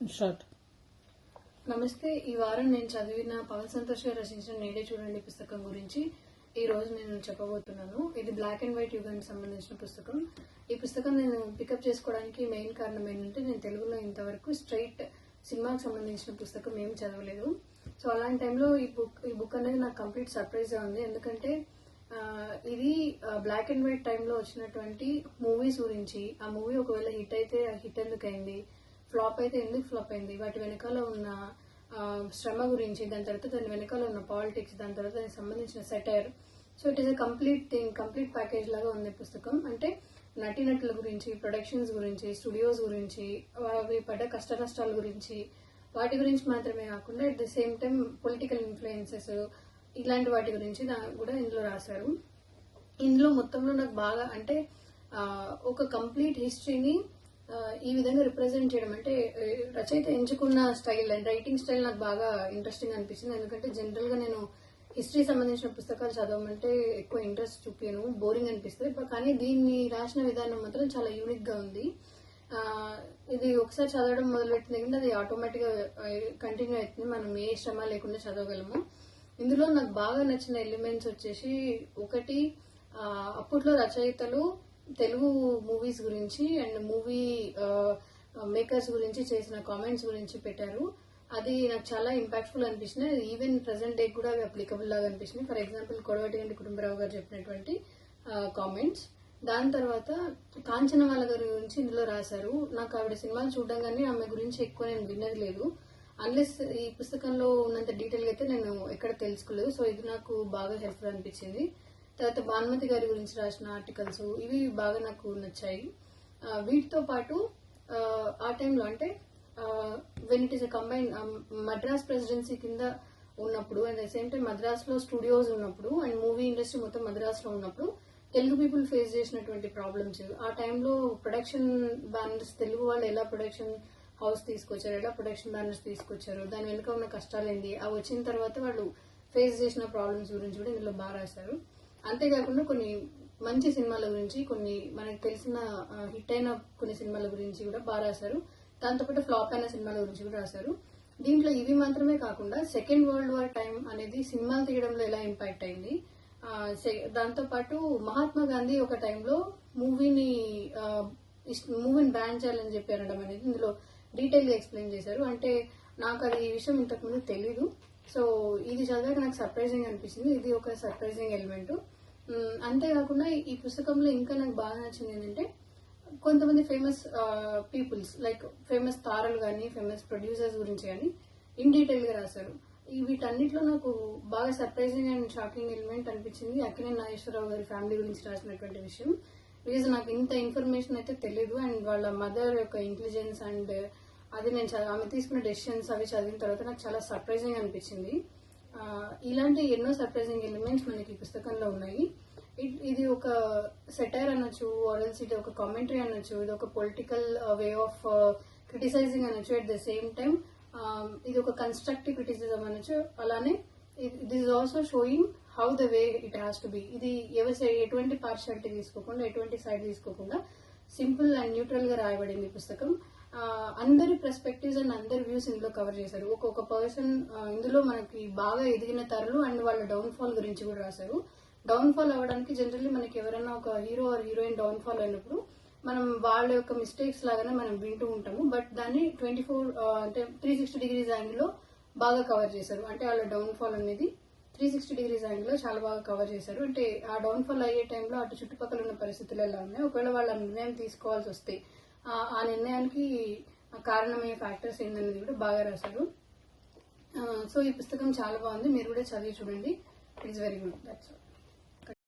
Short నమస్తే ఈ వారం నేను చదివిన పవన్ సంతోష్ గారు రచించిన నేడే చూడండి పుస్తకం గురించి. ఈ రోజు నేను చెప్పబోతున్నాను. ఇది బ్లాక్ అండ్ వైట్ యుగానికి సంబంధించిన పుస్తకం. ఈ పుస్తకం నేను పికప్ చేసుకోవడానికి మెయిన్ కారణం ఏంటంటే నేను తెలుగులో ఇంతవరకు స్ట్రైట్ సినిమాకి సంబంధించిన పుస్తకం ఏమి చదవలేదు. సో అలాంటి టైంలో ఈ బుక్ ఈ బుక్ అనేది నాకు కంప్లీట్ సర్ప్రైజ్గా ఉంది. ఎందుకంటే ఇది బ్లాక్ అండ్ వైట్ టైంలో వచ్చినటువంటి మూవీస్ గురించి ఆ మూవీ ఒకవేళ హిట్ అయితే హిట్ ఎందుకు అయింది ఫ్లాప్ అయితే ఎందుకు ఫ్లాప్ అయింది? వాటి వెనకాల ఉన్న శ్రమ గురించి దాని తర్వాత దాని వెనకాల ఉన్న పాలిటిక్స్ దాని తర్వాత దానికి సంబంధించిన satire so it is a complete thing complete package లాగా ఉంది పుస్తకం. అంటే నటీనటుల గురించి ప్రొడక్షన్స్ గురించి స్టూడియోస్ గురించి అవి పడ్డ కష్ట నష్టాల గురించి వాటి గురించి మాత్రమే కాకుండా at the same time political influences ఇలాంటి వాటి గురించి కూడా ఇందులో రాశారు. ఇందులో మొత్తంలో నాకు బాగా అంటే ఒక కంప్లీట్ హిస్టరీని ఈ విధంగా రిప్రజెంట్ చేయడం అంటే రచయిత ఎంచుకున్న స్టైల్ అండ్ రైటింగ్ స్టైల్ నాకు బాగా ఇంట్రెస్టింగ్ అనిపించింది ఎందుకంటే జనరల్గా నేను హిస్టరీ సంబంధించిన పుస్తకాలు చదవమంటే ఎక్కువ ఇంట్రెస్ట్ చూపాను బోరింగ్ అనిపిస్తుంది. కానీ దీన్ని రాసిన విధానం మాత్రం చాలా యూనిక్గా ఉంది. ఇది ఒకసారి చదవడం మొదలుపెట్టిన కింద అది ఆటోమేటిక్గా కంటిన్యూ అవుతుంది. మనం ఏ శ్రమ లేకుండా చదవగలము. ఇందులో నాకు బాగా నచ్చిన ఎలిమెంట్స్ వచ్చేసి ఒకటి అప్పట్లో రచయితలు తెలుగు మూవీస్ గురించి అండ్ మూవీ మేకర్స్ గురించి చేసిన కామెంట్స్ గురించి పెట్టారు. అది నాకు చాలా ఇంపాక్ట్ఫుల్ అనిపించింది. ఈవెన్ ప్రజెంట్ డే కూడా అవి అప్లికబుల్ లాగా అనిపించింది. ఫర్ ఎగ్జాంపుల్ కొడవటి గంటి కుటుంబరావు గారు చెప్పినటువంటి కామెంట్స్ దాని తర్వాత కాంచనమాల గారి గురించి ఇందులో రాశారు. నాకు ఆవిడ సినిమాలు చూడడం కానీ ఆమె గురించి ఎక్కువ నేను విన్నది లేదు. అన్లెస్ ఈ పుస్తకంలో ఉన్నంత డీటెయిల్గా అయితే నేను ఎక్కడ తెలుసుకోలేదు. సో ఇది నాకు బాగా హెల్ప్ఫుల్ అనిపించింది. తర్వాత భానుమతి గారి గురించి రాసిన ఆర్టికల్స్ ఇవి బాగా నాకు నచ్చాయి. వీటితో పాటు ఆ, టైంలో అంటే when it is a combine Madras presidency కింద ఉన్నప్పుడు అండ్ సేమ్ టైం మద్రాస్లో స్టూడియోస్ ఉన్నప్పుడు అండ్ మూవీ ఇండస్ట్రీ మొత్తం మద్రాస్లో ఉన్నప్పుడు తెలుగు పీపుల్ ఫేస్ చేసినటువంటి ప్రాబ్లమ్స్ ఆ టైంలో ప్రొడక్షన్ బ్యానర్స్ తెలుగు వాళ్ళు ఎలా ప్రొడక్షన్ హౌస్ తీసుకొచ్చారు ఎలా ప్రొడక్షన్ బ్యానర్స్ తీసుకొచ్చారు దాని వెనుక ఉన్న కష్టాలు ఏంటి అవి వచ్చిన తర్వాత వాళ్ళు ఫేస్ చేసిన ప్రాబ్లమ్స్ గురించి కూడా ఇందులో బాగా రాశారు. అంతేకాకుండా కొన్ని మంచి సినిమాల గురించి కొన్ని మనకు తెలిసిన హిట్ అయిన కొన్ని సినిమాల గురించి కూడా బాగా రాశారు. దాంతోపాటు ఫ్లాప్ అయిన సినిమాల గురించి కూడా రాశారు. దీంట్లో ఇవి మాత్రమే కాకుండా సెకండ్ వరల్డ్ వార్ టైం అనేది సినిమాలు తీయడంలో ఎలా ఇంపాక్ట్ అయింది? దాంతోపాటు మహాత్మా గాంధీ ఒక టైంలో మూవీని మూవీని బ్యాన్ చేయాలని చెప్పి అనడం అనేది ఇందులో డీటెయిల్ ఎక్స్ప్లెయిన్ చేశారు. అంటే నాకు అది ఈ విషయం ఇంతకుముందు తెలీదు. సో ఇది చదివాక నాకు సర్ప్రైజింగ్ అనిపించింది ఇది ఒక సర్ప్రైజింగ్ ఎలిమెంట్ అంతేకాకుండా ఈ పుస్తకంలో ఇంకా నాకు బాగా నచ్చింది ఏంటంటే కొంతమంది ఫేమస్ పీపుల్స్ లైక్ ఫేమస్ తారలు కానీ ఫేమస్ ప్రొడ్యూసర్స్ గురించి కానీ ఇన్ డీటెయిల్గా రాశారు. వీటన్నిటిలో నాకు బాగా సర్ప్రైజింగ్ అండ్ షాకింగ్ ఎలిమెంట్ అనిపించింది అక్కడే నాగేశ్వరరావు గారి ఫ్యామిలీ గురించి రాసినటువంటి విషయం. బికాజ్ నాకు ఇంత ఇన్ఫర్మేషన్ అయితే తెలియదు అండ్ వాళ్ళ మదర్ యొక్క ఇంటెలిజెన్స్ అండ్ అది నేను ఆమె తీసుకున్న డెసిషన్స్ అవి చదివిన తర్వాత నాకు చాలా సర్ప్రైజింగ్ అనిపించింది. ఇలాంటి ఎన్నో సర్ప్రైజింగ్ ఎలిమెంట్స్ మనకి ఈ పుస్తకంలో ఉన్నాయి. ఇది ఒక సెటైర్ అనొచ్చు ఆర్ఎల్స్ ఇది ఒక కామెంటరీ అనొచ్చు ఇది ఒక పొలిటికల్ వే ఆఫ్ క్రిటిసైజింగ్ అనొచ్చు అట్ ద సేమ్ టైం ఇది ఒక కన్స్ట్రక్టివ్ క్రిటిసిజం అనొచ్చు. అలానే this is also showing how the way it has to be ఇది ఎవరి సైడ్ ఎటువంటి పార్షాలిటీ తీసుకోకుండా ఎటువంటి సైడ్ తీసుకోకుండా సింపుల్ అండ్ న్యూట్రల్గా రాయబడింది ఈ పుస్తకం. అందరి పర్స్పెక్టివ్స్ అండ్ అందరి వ్యూస్ ఇందులో కవర్ చేశారు. ఒక్కొక్క పర్సన్ ఇందులో మనకి బాగా ఎదిగిన తరలు అండ్ వాళ్ళ డౌన్ ఫాల్ గురించి కూడా రాశారు. డౌన్ ఫాల్ అవ్వడానికి జనరల్లీ మనకి ఎవరైనా ఒక hero or heroine downfall అయినప్పుడు మనం వాళ్ళ యొక్క మిస్టేక్స్ లాగానే మనం వింటూ ఉంటాము. బట్ దాన్ని ట్వంటీ ఫోర్ అంటే త్రీ సిక్స్టీ డిగ్రీస్ యాంగిల్లో బాగా కవర్ చేశారు. అంటే వాళ్ళ డౌన్ ఫాల్ అనేది త్రీ సిక్స్టీ డిగ్రీస్ యాంగిల్లో చాలా బాగా కవర్ చేశారు. అంటే ఆ డౌన్ ఫాల్ అయ్యే టైంలో అటు చుట్టుపక్కల ఉన్న పరిస్థితులు ఎలా ఉన్నాయి? ఒకవేళ వాళ్ళ నిర్ణయం తీసుకోవాల్సి వస్తే ఆ- నిర్ణయానికి కారణమయ్యే ఫ్యాక్టర్స్ ఏందనేది కూడా బాగా రాశారు. సో ఈ పుస్తకం చాలా బాగుంది. మీరు కూడా చదివి చూడండి. It's very good that's all